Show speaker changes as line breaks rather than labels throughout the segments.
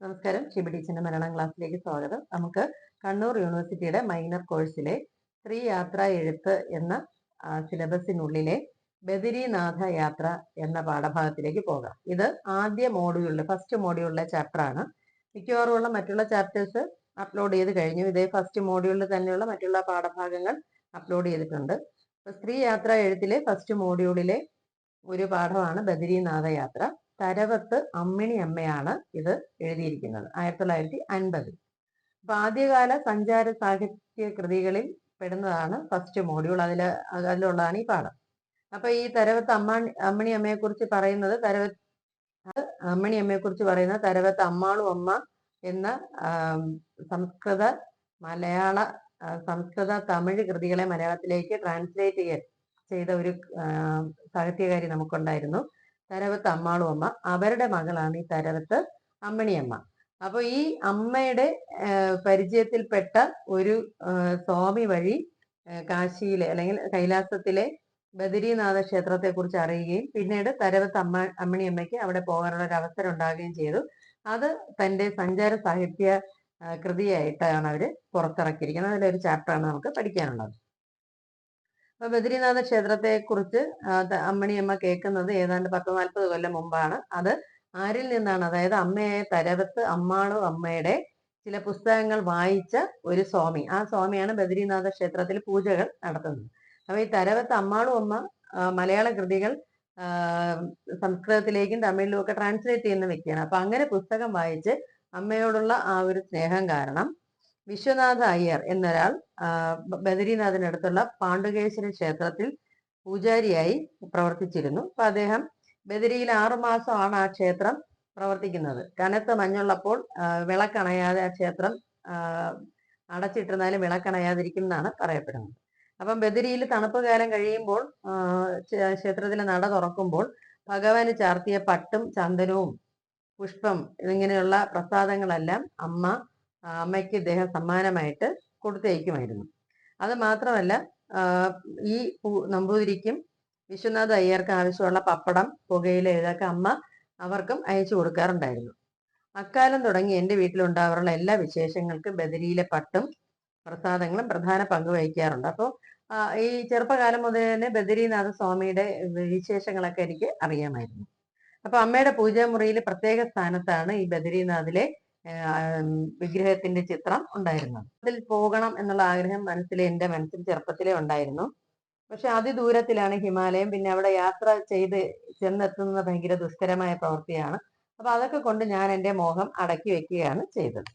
നമസ്കാരം. ഷിബി ടീച്ചറിന്റെ മലയാളം ക്ലാസ്സിലേക്ക് സ്വാഗതം. നമുക്ക് കണ്ണൂർ യൂണിവേഴ്സിറ്റിയുടെ മൈനർ കോഴ്സിലെ സ്ത്രീ യാത്ര എഴുത്ത് എന്ന സിലബസിനുള്ളിലെ ബദരീനാഥ യാത്ര എന്ന പാഠഭാഗത്തിലേക്ക് പോകാം. ഇത് ആദ്യ മോഡ്യൂളിലെ ഫസ്റ്റ് മോഡ്യൂളിലെ ചാപ്റ്റർ ആണ്. മിക്കവാറുമുള്ള മറ്റുള്ള ചാപ്റ്റേഴ്സ് അപ്ലോഡ് ചെയ്ത് കഴിഞ്ഞു. ഇതേ ഫസ്റ്റ് മോഡ്യൂളിൽ തന്നെയുള്ള മറ്റുള്ള പാഠഭാഗങ്ങൾ അപ്ലോഡ് ചെയ്തിട്ടുണ്ട്. സ്ത്രീ യാത്ര എഴുത്തിലെ ഫസ്റ്റ് മോഡ്യൂളിലെ ഒരു പാഠമാണ് ബദരീനാഥ യാത്ര. തരവത്ത് അമ്മിണി അമ്മയാണ് ഇത് എഴുതിയിരിക്കുന്നത്. ആയിരത്തി തൊള്ളായിരത്തി അൻപതിൽ അപ്പൊ ആദ്യകാല സഞ്ചാര സാഹിത്യ കൃതികളിൽ പെടുന്നതാണ് ഫസ്റ്റ് മോഡ്യൂൾ അതിൽ അതിലുള്ളതാണ് ഈ പാഠം. അപ്പൊ ഈ തരവത്ത് അമ്മ അമ്മിണി അമ്മയെ കുറിച്ച് പറയുന്നത് തരവത്ത് അമ്മിണി അമ്മയെ കുറിച്ച് പറയുന്നത് തരവത്ത് അമ്മാളു അമ്മ എന്ന സംസ്കൃത മലയാള സംസ്കൃത തമിഴ് കൃതികളെ മലയാളത്തിലേക്ക് ട്രാൻസ്ലേറ്റ് ചെയ്ത ഒരു സാഹിത്യകാരി നമുക്കുണ്ടായിരുന്നു. തരവത്ത് അമ്മാളും അമ്മ. അവരുടെ മകളാണ് ഈ തരവത്ത് അമ്മണിയമ്മ. അപ്പോൾ ഈ അമ്മയുടെ പരിചയത്തിൽപ്പെട്ട ഒരു സ്വാമി വഴി കാശിയിലെ അല്ലെങ്കിൽ കൈലാസത്തിലെ ബദരീനാഥ ക്ഷേത്രത്തെ കുറിച്ച് അറിയുകയും പിന്നീട് തരവത്ത് അമ്മ അമ്മണിയമ്മയ്ക്ക് അവിടെ പോകാനുള്ള ഒരു അവസരം ഉണ്ടാകുകയും ചെയ്തു. അത് തന്റെ സഞ്ചാര സാഹിത്യ കൃതിയായിട്ടാണ് അവർ പുറത്തിറക്കിയിരിക്കുന്നത്. അതിലൊരു ചാപ്റ്ററാണ് നമുക്ക് പഠിക്കാനുള്ളത്. അപ്പൊ ബദ്രീനാഥ ക്ഷേത്രത്തെ കുറിച്ച് അമ്മണിയമ്മ കേൾക്കുന്നത് ഏതാണ്ട് പത്ത് നാൽപ്പത് കൊല്ലം മുമ്പാണ്. അത് ആരിൽ നിന്നാണ്? അതായത് അമ്മയെ തരവത്ത് അമ്മാളു അമ്മയുടെ ചില പുസ്തകങ്ങൾ വായിച്ച ഒരു സ്വാമി. ആ സ്വാമിയാണ് ബദ്രീനാഥ ക്ഷേത്രത്തിൽ പൂജകൾ നടത്തുന്നത്. അപ്പൊ ഈ തരവത്ത് അമ്മാളു അമ്മ മലയാള കൃതികൾ സംസ്കൃതത്തിലേക്കും തമിഴിലും ഒക്കെ ട്രാൻസ്ലേറ്റ് ചെയ്യുന്ന വ്യക്തിയാണ്. അപ്പൊ അങ്ങനെ പുസ്തകം വായിച്ച് അമ്മയോടുള്ള ആ ഒരു സ്നേഹം കാരണം വിശ്വനാഥ അയ്യർ എന്നൊരാൾ ബദരീനാഥിനടുത്തുള്ള പാണ്ഡുകേശ്വര ക്ഷേത്രത്തിൽ പൂജാരിയായി പ്രവർത്തിച്ചിരുന്നു. അപ്പൊ അദ്ദേഹം ബദരിയിൽ ആറുമാസമാണ് ആ ക്ഷേത്രം പ്രവർത്തിക്കുന്നത്. കനത്ത മഞ്ഞുള്ളപ്പോൾ വിളക്കണയാതെ ആ ക്ഷേത്രം അടച്ചിട്ടിരുന്നാലും വിളക്കണയാതിരിക്കും എന്നാണ് പറയപ്പെടുന്നത്. അപ്പം ബദരിയിൽ തണുപ്പ് കാലം കഴിയുമ്പോൾ ക്ഷേത്രത്തിലെ നട തുറക്കുമ്പോൾ ഭഗവാന് ചാർത്തിയ പട്ടും ചന്ദനവും പുഷ്പം ഇങ്ങനെയുള്ള പ്രസാദങ്ങളെല്ലാം അമ്മ അമ്മയ്ക്ക് ഇദ്ദേഹം സമ്മാനമായിട്ട് കൊടുത്തയക്കുമായിരുന്നു അത് മാത്രമല്ല ഈ നമ്പൂതിരിക്കും വിശ്വനാഥ് അയ്യർക്ക് ആവശ്യമുള്ള പപ്പടം പുകയില ഇതൊക്കെ അമ്മ അവർക്കും അയച്ചു കൊടുക്കാറുണ്ടായിരുന്നു. അക്കാലം തുടങ്ങി എന്റെ വീട്ടിലുണ്ടാവാറുള്ള എല്ലാ വിശേഷങ്ങൾക്കും ബദരിയിലെ പട്ടും പ്രസാദങ്ങളും പ്രധാന പങ്ക് വഹിക്കാറുണ്ട്. അപ്പോൾ ഈ ചെറുപ്പകാലം മുതൽ തന്നെ ബദരീനാഥ സ്വാമിയുടെ വിശേഷങ്ങളൊക്കെ എനിക്ക് അറിയാമായിരുന്നു. അപ്പൊ അമ്മയുടെ പൂജാമുറിയിൽ പ്രത്യേക സ്ഥാനത്താണ് ഈ ബദരീനാഥിലെ വിഗ്രഹത്തിന്റെ ചിത്രം ഉണ്ടായിരുന്നു. അതിൽ പോകണം എന്നുള്ള ആഗ്രഹം മനസ്സിൽ എന്റെ മനസ്സിൽ ചെറുപ്പത്തിലേ ഉണ്ടായിരുന്നു. പക്ഷെ അതിദൂരത്തിലാണ് ഹിമാലയം. പിന്നെ അവിടെ യാത്ര ചെയ്ത് ചെന്നെത്തുന്നത് ഭയങ്കര ദുഷ്കരമായ പ്രവൃത്തിയാണ്. അപ്പൊ അതൊക്കെ കൊണ്ട് ഞാൻ എന്റെ മോഹം അടക്കി വെക്കുകയാണ് ചെയ്തത്.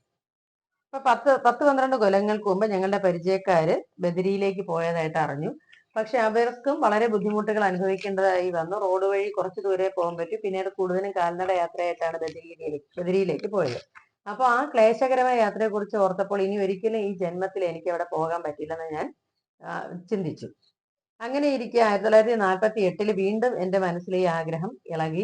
അപ്പൊ പത്ത് പത്ത് പന്ത്രണ്ട് കൊല്ലങ്ങൾക്ക് മുമ്പ് ഞങ്ങളുടെ പരിചയക്കാര് ബദരിയിലേക്ക് പോയതായിട്ട് അറിഞ്ഞു. പക്ഷെ അവർക്കും വളരെ ബുദ്ധിമുട്ടുകൾ അനുഭവിക്കേണ്ടതായി വന്നു. റോഡ് വഴി കുറച്ച് ദൂരെ പോകാൻ പറ്റും. പിന്നീട് കൂടുതലും കാൽനട യാത്രയായിട്ടാണ് ബദരിയിലേക്ക് ബദരിയിലേക്ക് പോയത്. അപ്പോൾ ആ ക്ലേശകരമായ യാത്രയെ കുറിച്ച് ഓർത്തപ്പോൾ ഇനി ഒരിക്കലും ഈ ജന്മത്തിൽ എനിക്ക് അവിടെ പോകാൻ പറ്റില്ലെന്ന് ഞാൻ ചിന്തിച്ചു. അങ്ങനെ ഇരിക്കെ ആയിരത്തി തൊള്ളായിരത്തി നാൽപ്പത്തി എട്ടിൽ വീണ്ടും എന്റെ മനസ്സിൽ ഈ ആഗ്രഹം ഇളകി.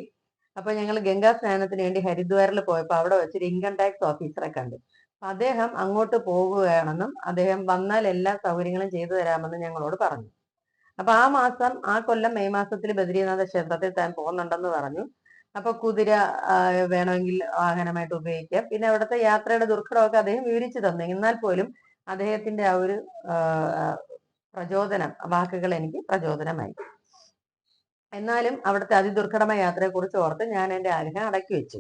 അപ്പൊ ഞങ്ങൾ ഗംഗാ സ്നാനത്തിന് വേണ്ടി ഹരിദ്വാറിൽ പോയപ്പോൾ അവിടെ വെച്ചൊരു ഇൻകം ടാക്സ് ഓഫീസറെ കണ്ടു. അദ്ദേഹം അങ്ങോട്ട് പോകുകയാണെന്നും അദ്ദേഹം വന്നാൽ എല്ലാ സൗകര്യങ്ങളും ചെയ്തു തരാമെന്നും ഞങ്ങളോട് പറഞ്ഞു. അപ്പൊ ആ മാസം ആ കൊല്ലം മെയ് മാസത്തിൽ ബദ്രീനാഥ ക്ഷേത്രത്തിൽ താൻ പോകുന്നുണ്ടെന്ന് പറഞ്ഞു. അപ്പൊ കുതിര വേണമെങ്കിൽ വാഹനമായിട്ട് ഉപയോഗിക്കാം. പിന്നെ അവിടുത്തെ യാത്രയുടെ ദുർഘടമൊക്കെ അദ്ദേഹം വിവരിച്ചു തന്നു. എന്നാൽ പോലും അദ്ദേഹത്തിന്റെ ആ ഒരു പ്രചോദനം വാക്കുകൾ എനിക്ക് പ്രചോദനമായി. എന്നാലും അവിടുത്തെ അതിദുർഘടമായ യാത്രയെ കുറിച്ച് ഓർത്ത് ഞാൻ എന്റെ ആഗ്രഹം അടക്കി വെച്ചു.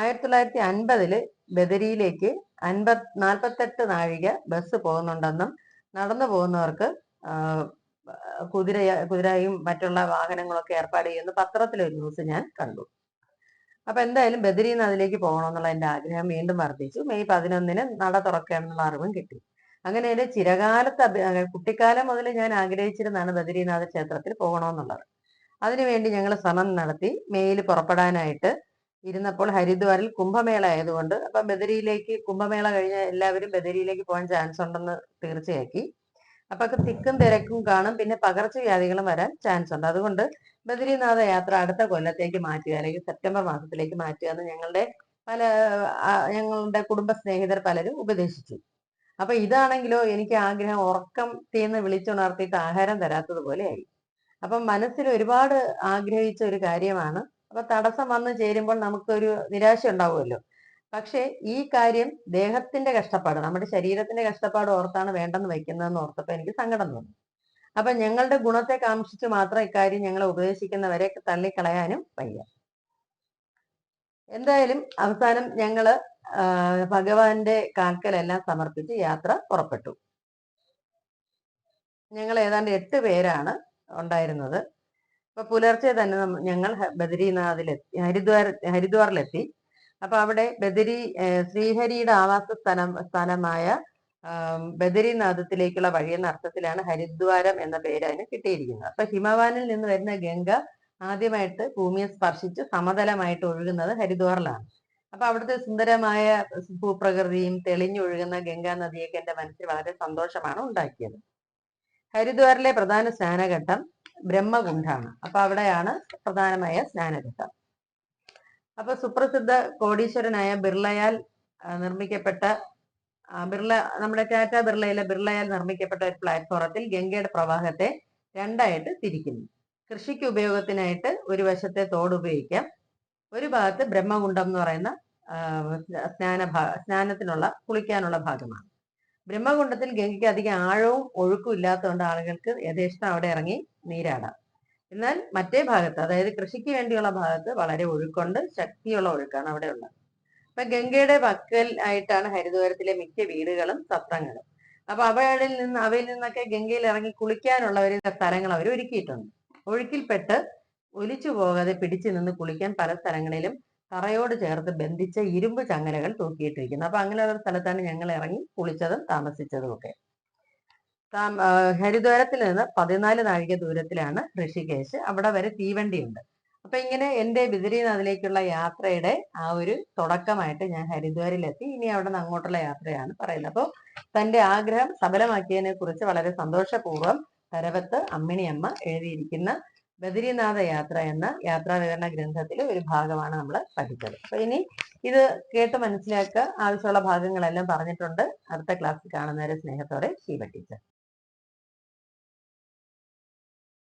ആയിരത്തി തൊള്ളായിരത്തി അൻപതിൽ ബദരിയിലേക്ക് അൻപത് നാൽപ്പത്തെട്ട് നാഴിക ബസ് പോകുന്നുണ്ടെന്നും നടന്നു പോകുന്നവർക്ക് കുതിര കുതിരയും മറ്റുള്ള വാഹനങ്ങളൊക്കെ ഏർപ്പാട് ചെയ്യുന്ന പത്രത്തിലൊരു ന്യൂസ് ഞാൻ കണ്ടു. അപ്പൊ എന്തായാലും ബദരീന്ന് അതിലേക്ക് പോകണമെന്നുള്ള എന്റെ ആഗ്രഹം വീണ്ടും വർദ്ധിച്ചു. മെയ് പതിനൊന്നിന് നട തുറക്കാനുള്ള അറിവും കിട്ടി. അങ്ങനെ എന്റെ ചിരകാലത്ത് കുട്ടിക്കാലം മുതൽ ഞാൻ ആഗ്രഹിച്ചിരുന്നാണ് ബദരീനാഥ ക്ഷേത്രത്തിൽ പോകണമെന്നുള്ളത്. അതിനുവേണ്ടി ഞങ്ങൾ ശ്രമം നടത്തി. മെയ്യിൽ പുറപ്പെടാനായിട്ട് ഇരുന്നപ്പോൾ ഹരിദ്വാറിൽ കുംഭമേള ആയതുകൊണ്ട് അപ്പൊ ബദരിയിലേക്ക് കുംഭമേള കഴിഞ്ഞ എല്ലാവരും ബദരിയിലേക്ക് പോകാൻ ചാൻസ് ഉണ്ടെന്ന് തീർച്ചയാക്കി. അപ്പൊ തിക്കും തിരക്കും കാണും. പിന്നെ പകർച്ചവ്യാധികളും വരാൻ ചാൻസ് ഉണ്ട്. അതുകൊണ്ട് ബദരീനാഥ യാത്ര അടുത്ത കൊല്ലത്തേക്ക് മാറ്റുക അല്ലെങ്കിൽ സെപ്റ്റംബർ മാസത്തിലേക്ക് മാറ്റുക എന്ന് ഞങ്ങളുടെ പല ഞങ്ങളുടെ കുടുംബ സ്നേഹിതർ പലരും ഉപദേശിച്ചു. അപ്പൊ ഇതാണെങ്കിലോ എനിക്ക് ആഗ്രഹം ഉറക്കം തീന്ന് വിളിച്ചുണർത്തിയിട്ട് ആഹാരം തരാത്തതുപോലെയായി അപ്പം മനസ്സിൽ ഒരുപാട് ആഗ്രഹിച്ച ഒരു കാര്യമാണ്. അപ്പൊ തടസ്സം വന്ന് ചേരുമ്പോൾ നമുക്കൊരു നിരാശ ഉണ്ടാവുമല്ലോ. പക്ഷേ ഈ കാര്യം ദേഹത്തിന്റെ കഷ്ടപ്പാട് നമ്മുടെ ശരീരത്തിന്റെ കഷ്ടപ്പാട് ഓർത്താണ് വേണ്ടെന്ന് വയ്ക്കുന്നതെന്ന് ഓർത്തപ്പോ എനിക്ക് സങ്കടം തോന്നി. അപ്പൊ ഞങ്ങളുടെ ഗുണത്തെ കാംക്ഷിച്ച് മാത്രം ഇക്കാര്യം ഞങ്ങളെ ഉപദേശിക്കുന്നവരെ തള്ളിക്കളയാനും വയ്യ. എന്തായാലും അവസാനം ഞങ്ങൾ ഭഗവാന്റെ കാൽക്കലെല്ലാം സമർപ്പിച്ച് യാത്ര പുറപ്പെട്ടു. ഞങ്ങൾ ഏതാണ്ട് എട്ട് പേരാണ് ഉണ്ടായിരുന്നത്. അപ്പൊ പുലർച്ചെ തന്നെ ഞങ്ങൾ ബദരീനാഥിലെത്തി ഹരിദ്വാർ ഹരിദ്വാറിലെത്തി. അപ്പൊ അവിടെ ബദരി ശ്രീഹരിയുടെ ആവാസ സ്ഥലം സ്ഥലമായ ബദരിനാഥത്തിലേക്കുള്ള വഴി വഴിയെന്ന അർത്ഥത്തിലാണ് ഹരിദ്വാരം എന്ന പേര് അതിന് കിട്ടിയിരിക്കുന്നത്. അപ്പൊ ഹിമവാനിൽ നിന്ന് വരുന്ന ഗംഗ ആദ്യമായിട്ട് ഭൂമിയെ സ്പർശിച്ച് സമതലമായിട്ട് ഒഴുകുന്നത് ഹരിദ്വാറിലാണ്. അപ്പൊ അവിടുത്തെ സുന്ദരമായ ഭൂപ്രകൃതിയും തെളിഞ്ഞൊഴുകുന്ന ഗംഗാ നദിയൊക്കെ എന്റെ മനസ്സിൽ വളരെ സന്തോഷമാണ് ഉണ്ടാക്കിയത്. ഹരിദ്വാറിലെ പ്രധാന സ്നാനഘട്ടം ബ്രഹ്മകുണ്ഡാണ്. അപ്പൊ അവിടെയാണ് പ്രധാനമായ സ്നാനഘട്ടം. അപ്പൊ സുപ്രസിദ്ധ കോടീശ്വരനായ ബിർളയാൽ നിർമ്മിക്കപ്പെട്ട ബിർള നമ്മുടെ ടാറ്റ ബിർളയിലെ ബിർളയാൽ നിർമ്മിക്കപ്പെട്ട ഒരു പ്ലാറ്റ്ഫോറത്തിൽ ഗംഗയുടെ പ്രവാഹത്തെ രണ്ടായിട്ട് തിരിക്കുന്നു. കൃഷിക്ക് ഉപയോഗത്തിനായിട്ട് ഒരു വശത്തെ തോട് ഉപയോഗിക്കാം. ഒരു ഭാഗത്ത് ബ്രഹ്മകുണ്ഡം എന്ന് പറയുന്ന സ്നാന സ്നാനത്തിനുള്ള കുളിക്കാനുള്ള ഭാഗമാണ്. ബ്രഹ്മകുണ്ഡത്തിൽ ഗംഗയ്ക്ക് അധികം ആഴവും ഒഴുക്കും ഇല്ലാത്തതുകൊണ്ട് ആളുകൾക്ക് യഥേഷ്ടം അവിടെ ഇറങ്ങി നീരാടാം. എന്നാൽ മറ്റേ ഭാഗത്ത് അതായത് കൃഷിക്ക് വേണ്ടിയുള്ള ഭാഗത്ത് വളരെ ഒഴുക്കുണ്ട് ശക്തിയുള്ള ഒഴുക്കാണ് അവിടെ ഉള്ളത്. അപ്പൊ ഗംഗയുടെ വക്കൽ ആയിട്ടാണ് ഹരിദ്വാരത്തിലെ മിക്ക വീടുകളും സത്രങ്ങളും അപ്പൊ അവയിൽ നിന്ന് അവയിൽ നിന്നൊക്കെ ഗംഗയിൽ ഇറങ്ങി കുളിക്കാനുള്ള ഒരു സ്ഥലങ്ങൾ അവർ ഒരുക്കിയിട്ടുണ്ട്. ഒഴുക്കിൽപ്പെട്ട് ഒലിച്ചു പോകാതെ പിടിച്ചു നിന്ന് കുളിക്കാൻ പല സ്ഥലങ്ങളിലും തറയോട് ചേർത്ത് ബന്ധിച്ച ഇരുമ്പ് ചങ്ങലകൾ തൂക്കിയിട്ടിരിക്കുന്നു. അപ്പൊ ഒരു സ്ഥലത്താണ് ഞങ്ങൾ ഇറങ്ങി കുളിച്ചതും താമസിച്ചതും ഒക്കെ ഹരിദ്വാരത്തിൽ നിന്ന് പതിനാല് നാഴിക ദൂരത്തിലാണ് ഋഷികേശ്. അവിടെ വരെ തീവണ്ടിയുണ്ട്. അപ്പൊ ഇങ്ങനെ എന്റെ ബദരീനാഥിലേക്കുള്ള യാത്രയുടെ ആ ഒരു തുടക്കമായിട്ട് ഞാൻ ഹരിദ്വാരിലെത്തി. ഇനി അവിടെ നിന്ന് അങ്ങോട്ടുള്ള യാത്രയാണ് പറയുന്നത്. അപ്പോൾ തന്റെ ആഗ്രഹം സഫലമാക്കിയതിനെ കുറിച്ച് വളരെ സന്തോഷപൂർവം തരവത്ത് അമ്മിണിയമ്മ എഴുതിയിരിക്കുന്ന ബദരീനാഥ യാത്ര എന്ന യാത്രാ വിവരണ ഗ്രന്ഥത്തിലെ ഒരു ഭാഗമാണ് നമ്മൾ പഠിച്ചത്. അപ്പൊ ഇനി ഇത് കേട്ട് മനസ്സിലാക്കുക. ആവശ്യമുള്ള ഭാഗങ്ങളെല്ലാം പറഞ്ഞിട്ടുണ്ട്. അടുത്ത ക്ലാസ്സിൽ കാണുന്നവരെ സ്നേഹത്തോടെ ശീവ ടീച്ചർ